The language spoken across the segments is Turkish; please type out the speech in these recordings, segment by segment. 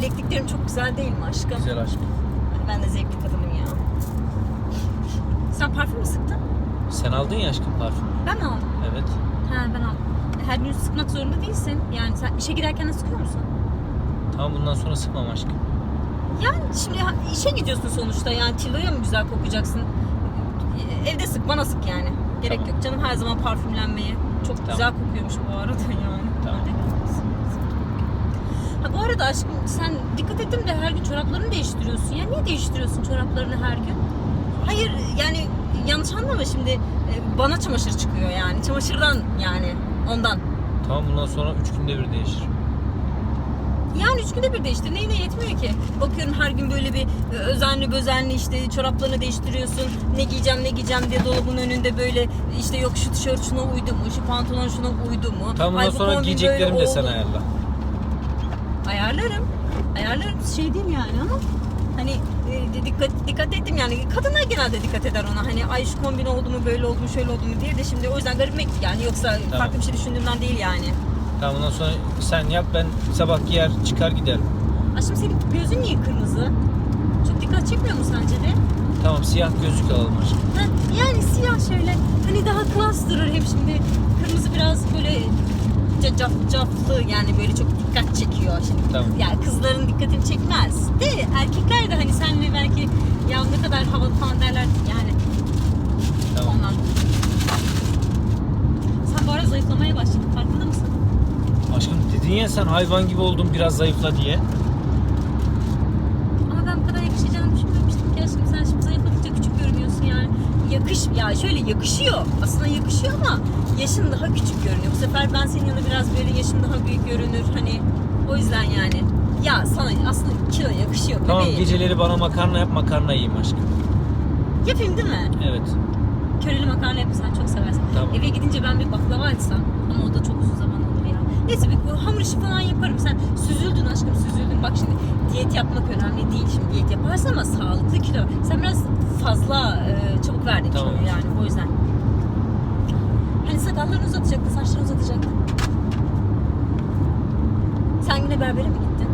bilekliklerim çok güzel değil mi aşkım? Güzel aşkım. Ben de zevkli kadınım ya. Sen parfüm mü sıktın? Sen aldın ya aşkım parfüm. Ben mi aldım? Evet. Ha ben aldım. Her gün sıkmak zorunda değilsin. Yani sen işe giderken de sıkıyor musun? Tamam bundan sonra sıkmam aşkım. Yani şimdi işe gidiyorsun sonuçta yani kiloya mı güzel kokacaksın? Ee, Evde sık bana sık yani. Gerek Tamam. yok canım her zaman parfümlenmeye. Çok Tamam. güzel kokuyormuş bu arada yani. Tamam. Ha bu arada aşkım sen dikkat ettim de her gün çoraplarını değiştiriyorsun. Ya niye değiştiriyorsun çoraplarını her gün? Hayır yani yanlış anlama şimdi e, bana çamaşır çıkıyor yani. Çamaşırdan yani ondan. Tamam bundan sonra 3 günde bir değişir. Yani üç günde bir değiştir. Neyine yetmiyor ki? Bakıyorum her gün böyle bir e, özenli gözenli işte çoraplarını değiştiriyorsun. Ne giyeceğim ne giyeceğim diye dolabın önünde böyle işte yok şu tişört şuna uydu mu? Şu pantolon şuna uydu mu? Tamam bu sonra kombin giyeceklerim böyle de sen ayarla. Ayarlarım. Ayarlarım şey değil yani ama hani e, dikkat dikkat ettim yani kadınlar genelde dikkat eder ona hani ay şu kombin oldu mu böyle oldu mu şöyle oldu mu diye de şimdi o yüzden gitti yani yoksa farklı bir şey düşündüğümden değil yani. Tamam bundan sonra sen yap ben sabah giyer çıkar giderim. Aşkım senin gözün niye kırmızı? Çok dikkat çekmiyor mu sence de? Tamam siyah gözlük alalım aşkım. Ha, yani siyah şöyle hani daha klas durur hep şimdi kırmızı biraz böyle ca- caf caflı yani böyle çok dikkat çekiyor şimdi. Tamam. Yani kızların dikkatini çekmez. De erkekler de hani senle belki ya ne kadar havalı falan derler yani Tamam. ondan. Sen bu ara zayıflamaya başladın farkında mısın? Aşkım dedin ya sen hayvan gibi oldun biraz zayıfla diye. Ama ben bu kadar yakışacağını düşünmemiştim ki aşkım sen şimdi zayıfladıkça küçük görünüyorsun yani. Yakış ya şöyle yakışıyor. Aslında yakışıyor ama yaşın daha küçük görünüyor. Bu sefer ben senin yanında biraz böyle yaşın daha büyük görünür. Hani o yüzden yani. Ya sana aslında kilo yakışıyor Tamam bebeğim. geceleri bana makarna yap makarna yiyeyim aşkım. Yapayım değil mi? Evet. Köreli makarna yapayım sen çok seversin. Tamam. Eve gidince ben bir baklava açsam ama o da çok uzun zaman. Neyse bu hamur işi falan yaparım. Sen süzüldün aşkım süzüldün. Bak şimdi diyet yapmak önemli değil. Şimdi diyet yaparsın ama sağlıklı kilo. Sen biraz fazla e, çabuk verdin Tamam. kiloyu yani o yüzden. Hani sakallarını uzatacaktın, saçlarını uzatacaktın. Sen yine berbere mi gittin?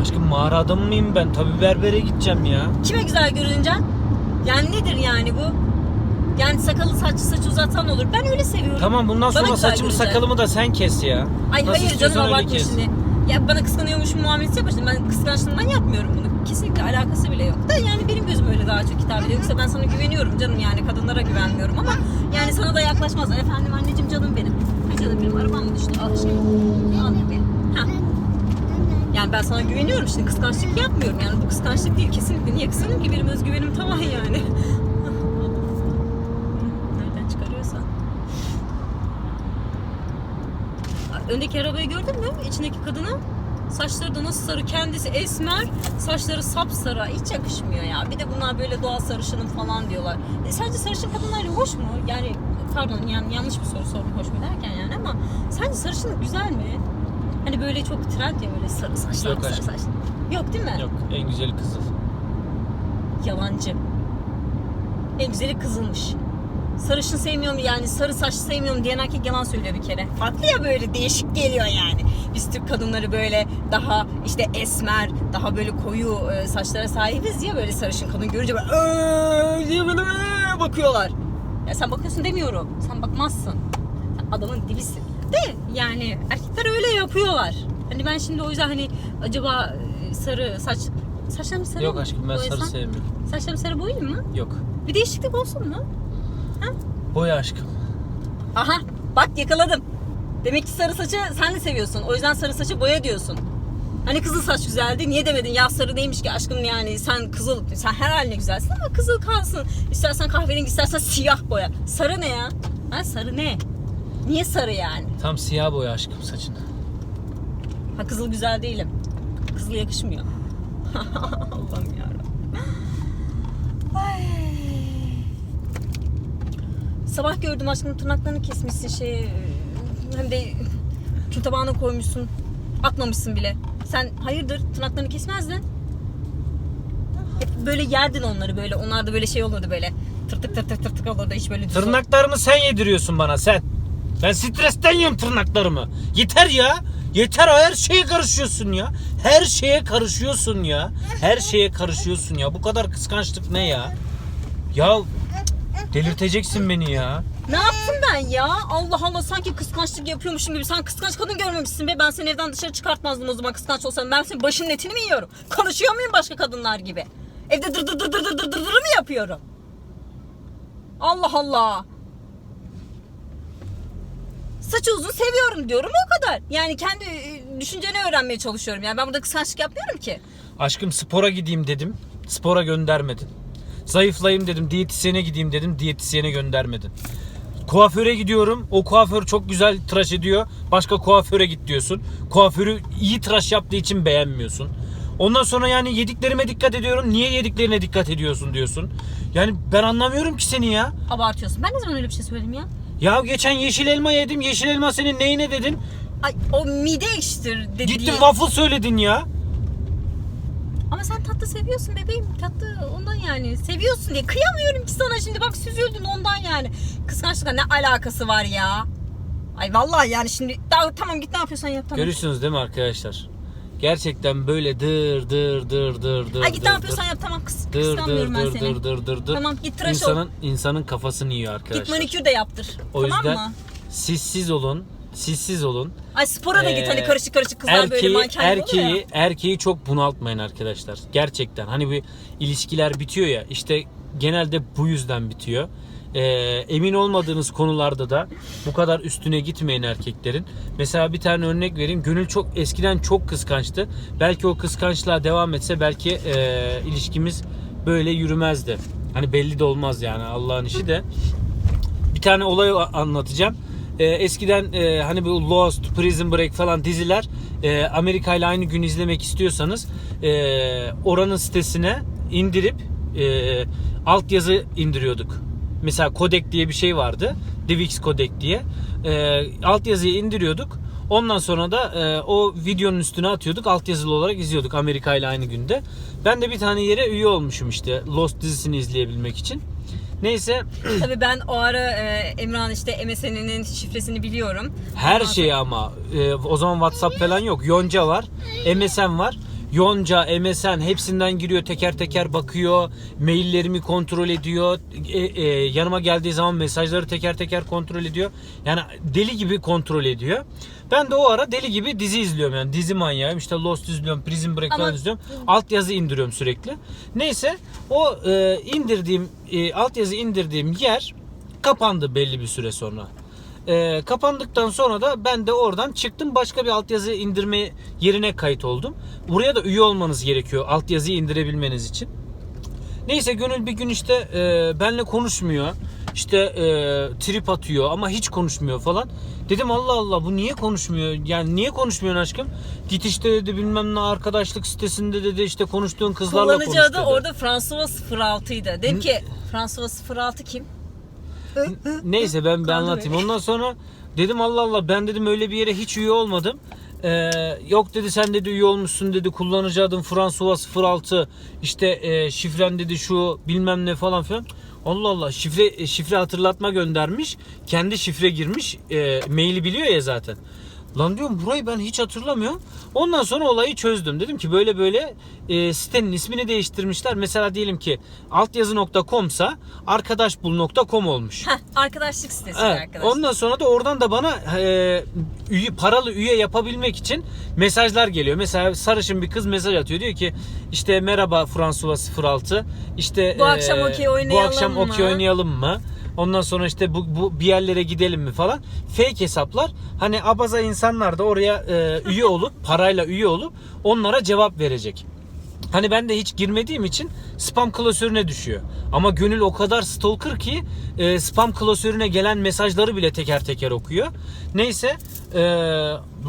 Aşkım mağara adamı mıyım ben? Tabii berbere gideceğim ya. Kime güzel görüneceksin? Yani nedir yani bu? Yani sakalı saçlı saç uzatan olur. Ben öyle seviyorum. Tamam bundan Bana sonra güzel saçımı görecek. sakalımı da sen kes ya. Ay Nasıl hayır canım abartma şimdi. Ya bana kıskanıyormuş muamelesi yapma şimdi. Ben kıskançlığımdan yapmıyorum bunu. Kesinlikle alakası bile yok. Da yani benim gözüm öyle daha çok hitap ediyor. Yoksa ben sana güveniyorum canım yani kadınlara güvenmiyorum ama yani sana da yaklaşmaz. Efendim anneciğim canım benim. Ay canım benim arabam mı düştü? Al şey. Al bebeğim. Ha. Yani ben sana güveniyorum şimdi kıskançlık yapmıyorum yani bu kıskançlık değil kesinlikle. Niye kıskanayım ki benim özgüvenim tamam yani. Öndeki arabayı gördün mü? İçindeki kadını. Saçları da nasıl sarı kendisi esmer. Saçları sapsarı. Hiç yakışmıyor ya. Bir de bunlar böyle doğal sarışınım falan diyorlar. E, sence sarışın kadınlar hoş mu? Yani pardon yani yanlış bir soru sordum hoş mu derken yani ama sence sarışınlık güzel mi? Hani böyle çok trend ya böyle sarı saçlar Yok sarı aşkım. saç yok değil mi? Yok en güzeli kızıl. yalancı. En güzeli kızılmış sarışın sevmiyorum yani sarı saç sevmiyorum diyen erkek yalan söylüyor bir kere. Farklı ya böyle değişik geliyor yani. Biz Türk kadınları böyle daha işte esmer, daha böyle koyu e, saçlara sahibiz ya böyle sarışın kadın görünce böyle diye böyle bakıyorlar. Ya sen bakıyorsun demiyorum. Sen bakmazsın. Sen adamın dibisin. De yani erkekler öyle yapıyorlar. Hani ben şimdi o yüzden hani acaba e, sarı saç saçlarım sarı Yok aşkım ben sarı sevmiyorum. Saçlarım sarı boyayayım mı? Yok. Bir değişiklik olsun mu? Boya aşkım. Aha bak yakaladım. Demek ki sarı saçı sen de seviyorsun. O yüzden sarı saçı boya diyorsun. Hani kızıl saç güzeldi. Niye demedin ya sarı neymiş ki aşkım yani sen kızıl sen her haline güzelsin ama kızıl kalsın. İstersen kahverengi istersen siyah boya. Sarı ne ya? Ha sarı ne? Niye sarı yani? Tam siyah boya aşkım saçını. Ha kızıl güzel değilim. Kızıl yakışmıyor. Allah'ım yarabbim. Ay. Sabah gördüm aşkım tırnaklarını kesmişsin şey hem de kül tabağına koymuşsun. Atmamışsın bile. Sen hayırdır tırnaklarını kesmezdin. Hep böyle yerdin onları böyle. Onlar da böyle şey olurdu böyle. Tırtık tırtık tırtık olurdu hiç böyle Tırnaklarımı sen yediriyorsun bana sen. Ben stresten yiyorum tırnaklarımı. Yeter ya. Yeter her şeye karışıyorsun ya. Her şeye karışıyorsun ya. Her şeye karışıyorsun ya. Bu kadar kıskançlık ne ya? Ya delirteceksin beni ya. Ne yaptım ben ya? Allah Allah sanki kıskançlık yapıyormuşum gibi. Sen kıskanç kadın görmemişsin be. Ben seni evden dışarı çıkartmazdım o zaman kıskanç olsam. Ben senin başının etini mi yiyorum? Konuşuyor muyum başka kadınlar gibi? Evde dır dır dır dır dır dır dır mı yapıyorum? Allah Allah. Saçı uzun seviyorum diyorum o kadar. Yani kendi e, düşünceni öğrenmeye çalışıyorum. Yani ben burada kıskançlık yapmıyorum ki. Aşkım spora gideyim dedim. Spora göndermedin. Zayıflayayım dedim. Diyetisyene gideyim dedim. Diyetisyene göndermedin. Kuaföre gidiyorum. O kuaför çok güzel tıraş ediyor. Başka kuaföre git diyorsun. Kuaförü iyi tıraş yaptığı için beğenmiyorsun. Ondan sonra yani yediklerime dikkat ediyorum. Niye yediklerine dikkat ediyorsun diyorsun. Yani ben anlamıyorum ki seni ya. Abartıyorsun. Ben ne zaman öyle bir şey söyledim ya? Ya geçen yeşil elma yedim. Yeşil elma senin neyine dedin? Ay o mide ekşitir dedi Gittin waffle söyledin ya. Ama sen tatlı seviyorsun bebeğim. Tatlı ondan yani. Seviyorsun diye. Kıyamıyorum ki sana şimdi. Bak süzüldün ondan yani. Kıskançlıkla ne alakası var ya? Ay vallahi yani şimdi. Daha, tamam git ne yapıyorsan yap tamam. Görüyorsunuz değil mi arkadaşlar? Gerçekten böyle dır dır dır dır dır Ay git dır ne yapıyorsan yap tamam. Kıs, dır dır kıskanmıyorum ben dır seni. dır dır dır dır. Tamam, git tıraş ol. insanın, insanın kafasını yiyor Git arkadaşlar. manikür de yaptır. O tamam yüzden mı? sissiz olun. Sissiz olun. Ay spora da git Ee, hani karışık karışık kızlar böyle erkeği, manken oluyor erkeği, ya. erkeği çok bunaltmayın arkadaşlar. Gerçekten. Hani bir ilişkiler bitiyor ya. işte genelde bu yüzden bitiyor. Ee, emin olmadığınız konularda da bu kadar üstüne gitmeyin erkeklerin. Mesela bir tane örnek vereyim. Gönül çok eskiden çok kıskançtı. Belki o kıskançlığa devam etse belki e, ilişkimiz böyle yürümezdi. Hani belli de olmaz yani Allah'ın işi de bir tane olay anlatacağım. Ee, eskiden e, hani bu Lost, Prison Break falan diziler e, Amerika ile aynı gün izlemek istiyorsanız e, oranın sitesine indirip e, altyazı indiriyorduk. Mesela Codec diye bir şey vardı. DivX Codec diye. E, altyazıyı indiriyorduk. Ondan sonra da e, o videonun üstüne atıyorduk. Altyazılı olarak izliyorduk Amerika ile aynı günde. Ben de bir tane yere üye olmuşum işte Lost dizisini izleyebilmek için. Neyse Tabii ben o ara e, Emrah'ın işte MSN'inin şifresini biliyorum. Her Ondan şey ama e, o zaman WhatsApp falan yok. Yonca var, MSN var. Yonca, MSN hepsinden giriyor teker teker bakıyor. Maillerimi kontrol ediyor. E, e, yanıma geldiği zaman mesajları teker teker kontrol ediyor. Yani deli gibi kontrol ediyor. Ben de o ara deli gibi dizi izliyorum yani dizi manyağım. İşte Lost izliyorum, Prison Break Ama- falan izliyorum. Altyazı indiriyorum sürekli. Neyse o e, indirdiğim e, altyazı indirdiğim yer kapandı belli bir süre sonra. Ee, kapandıktan sonra da ben de oradan çıktım başka bir altyazı indirme yerine kayıt oldum. Buraya da üye olmanız gerekiyor altyazıyı indirebilmeniz için. Neyse Gönül bir gün işte e, benle konuşmuyor. İşte e, trip atıyor ama hiç konuşmuyor falan. Dedim Allah Allah bu niye konuşmuyor? Yani niye konuşmuyorsun aşkım? Git işte dedi bilmem ne arkadaşlık sitesinde dedi işte konuştuğun kızlarla konuş Kullanıcı adı dedi. orada François 06 idi. Dedim ki François 06 kim? Neyse ben Kaldı anlatayım. Ondan sonra dedim Allah Allah ben dedim öyle bir yere hiç üye olmadım. Ee, yok dedi sen dedi üye olmuşsun dedi kullanıcı adın François 06 işte e, şifren dedi şu bilmem ne falan filan. Allah Allah şifre e, şifre hatırlatma göndermiş. Kendi şifre girmiş. E, maili biliyor ya zaten. Lan diyorum burayı ben hiç hatırlamıyorum. Ondan sonra olayı çözdüm. Dedim ki böyle böyle e, sitenin ismini değiştirmişler. Mesela diyelim ki altyazı.com'sa arkadaşbul.com olmuş. Heh, arkadaşlık sitesi Evet. arkadaşlar. Ondan sonra da oradan da bana e, üye, paralı üye yapabilmek için mesajlar geliyor. Mesela sarışın bir kız mesaj atıyor. Diyor ki işte merhaba François 06. İşte Bu akşam okey Bu oynayalım akşam okey oynayalım mı? Ondan sonra işte bu, bu bir yerlere gidelim mi falan. Fake hesaplar. Hani abaza insanlar da oraya e, üye olup parayla üye olup onlara cevap verecek. Hani ben de hiç girmediğim için spam klasörüne düşüyor. Ama gönül o kadar stalker ki e, spam klasörüne gelen mesajları bile teker teker okuyor. Neyse e,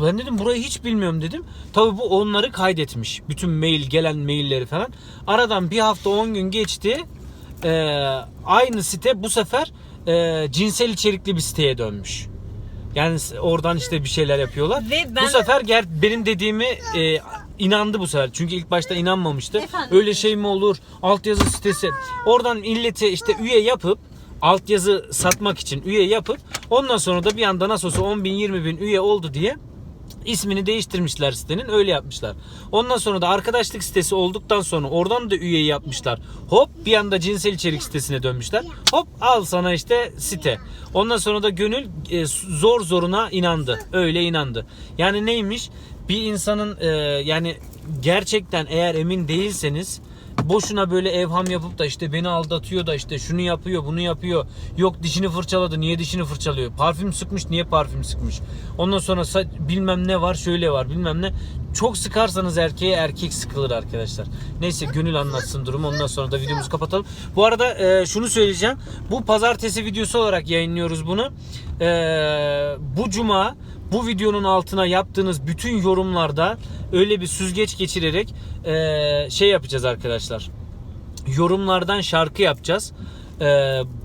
ben dedim burayı hiç bilmiyorum dedim. Tabi bu onları kaydetmiş. Bütün mail gelen mailleri falan. Aradan bir hafta 10 gün geçti. E, aynı site bu sefer e, cinsel içerikli bir siteye dönmüş. Yani oradan işte bir şeyler yapıyorlar. Ve ben- Bu sefer ger benim dediğimi e, inandı bu sefer. Çünkü ilk başta inanmamıştı. Efendim? Öyle şey mi olur? Altyazı sitesi. Oradan illeti işte üye yapıp altyazı satmak için üye yapıp ondan sonra da bir anda nasıl olsa 10 bin 20 bin üye oldu diye İsmini değiştirmişler sitenin öyle yapmışlar. Ondan sonra da arkadaşlık sitesi olduktan sonra oradan da üyeyi yapmışlar. Hop bir anda cinsel içerik sitesine dönmüşler. Hop al sana işte site. Ondan sonra da gönül e, zor zoruna inandı. Öyle inandı. Yani neymiş? Bir insanın e, yani gerçekten eğer emin değilseniz boşuna böyle evham yapıp da işte beni aldatıyor da işte şunu yapıyor bunu yapıyor. Yok dişini fırçaladı niye dişini fırçalıyor. Parfüm sıkmış niye parfüm sıkmış. Ondan sonra bilmem ne var şöyle var bilmem ne. Çok sıkarsanız erkeğe erkek sıkılır arkadaşlar. Neyse gönül anlatsın durumu ondan sonra da videomuzu kapatalım. Bu arada e, şunu söyleyeceğim. Bu pazartesi videosu olarak yayınlıyoruz bunu. E, bu cuma bu videonun altına yaptığınız bütün yorumlarda öyle bir süzgeç geçirerek e, şey yapacağız arkadaşlar. Yorumlardan şarkı yapacağız. E,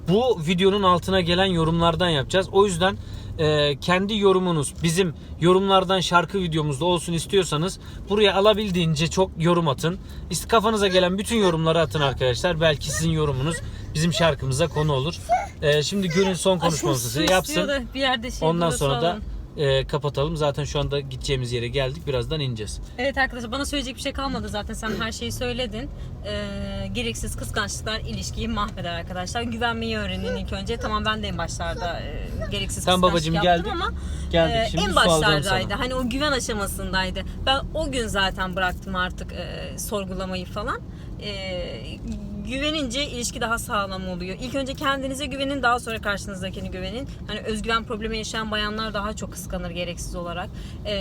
bu videonun altına gelen yorumlardan yapacağız. O yüzden e, kendi yorumunuz bizim yorumlardan şarkı videomuzda olsun istiyorsanız buraya alabildiğince çok yorum atın. İşte kafanıza gelen bütün yorumları atın arkadaşlar. Belki sizin yorumunuz bizim şarkımıza konu olur. E, şimdi Gönül son su yapsın. Bir yerde şey Ondan sonra da. E, kapatalım. Zaten şu anda gideceğimiz yere geldik. Birazdan ineceğiz. Evet arkadaşlar bana söyleyecek bir şey kalmadı zaten sen her şeyi söyledin. Ee, gereksiz kıskançlıklar ilişkiyi mahveder arkadaşlar. Güvenmeyi öğrenin ilk önce. Tamam ben de en başlarda e, gereksiz Tamam kıskançlık babacığım, yaptım geldik. ama Geldik. e, Şimdi en su alacağım başlardaydı. sana. Hani o güven aşamasındaydı. Ben o gün zaten bıraktım artık e, sorgulamayı falan. E, güvenince ilişki daha sağlam oluyor. İlk önce kendinize güvenin daha sonra karşınızdakini güvenin. Hani özgüven problemi yaşayan bayanlar daha çok kıskanır gereksiz olarak. E,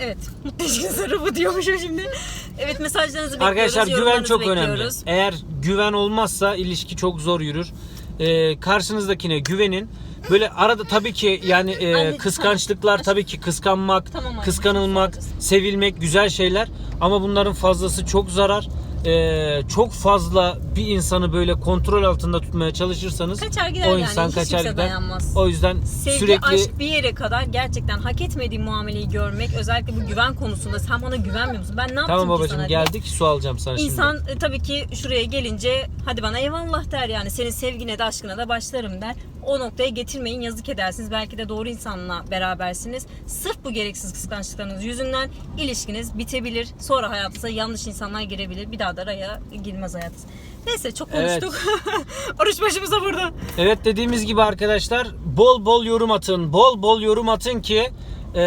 evet mutlu ilişki sırrı bu diyormuşum şimdi. Evet mesajlarınızı bekliyoruz. Arkadaşlar güven çok önemli. bekliyoruz. Eğer güven olmazsa ilişki çok zor yürür. Ee, karşınızdakine güvenin. Böyle arada tabii ki yani e, Anne, kıskançlıklar tamam. tabii ki kıskanmak, Tamam kıskanılmak, sevilmek güzel şeyler ama bunların fazlası çok zarar. Ee, çok fazla bir insanı böyle kontrol altında tutmaya çalışırsanız Kaçar gider o yani. insan Hiç kaçar gider. dayanmaz. O yüzden Sevgi, sürekli aşk bir yere kadar gerçekten hak etmediğim muameleyi görmek özellikle bu güven konusunda sen bana güvenmiyor musun? Ben ne yaptım Tamam babacığım sana? diye. geldik su alacağım sana şimdi. İnsan e, tabii ki şuraya gelince hadi bana eyvallah der yani senin sevgine de aşkına da başlarım der. O noktaya getirmeyin yazık edersiniz. Belki de doğru insanla berabersiniz. Sırf bu gereksiz kıskançlıklarınız yüzünden ilişkiniz bitebilir. Sonra hayatınıza yanlış insanlar girebilir. Bir daha da araya girmez hayatınız. Neyse çok Evet. konuştuk. Oruç başımıza burada. Evet dediğimiz gibi arkadaşlar bol bol yorum atın. Bol bol yorum atın ki e,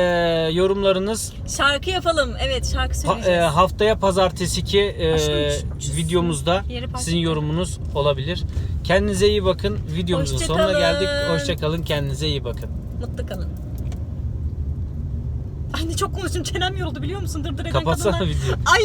yorumlarınız Şarkı yapalım. Evet şarkı pa- söyleyeceğiz. e, haftaya pazartesiki e, Aşkım, şu- şu- videomuzda sizin yorumunuz olabilir. Kendinize iyi bakın. Videomuzun Hoşça sonuna kalın. geldik. Hoşçakalın. Kendinize iyi bakın. Mutlu kalın. Anne çok konuştum çenem yoruldu biliyor musun? Dır dır eden Kapatsana kadınlar. videoyu. Ay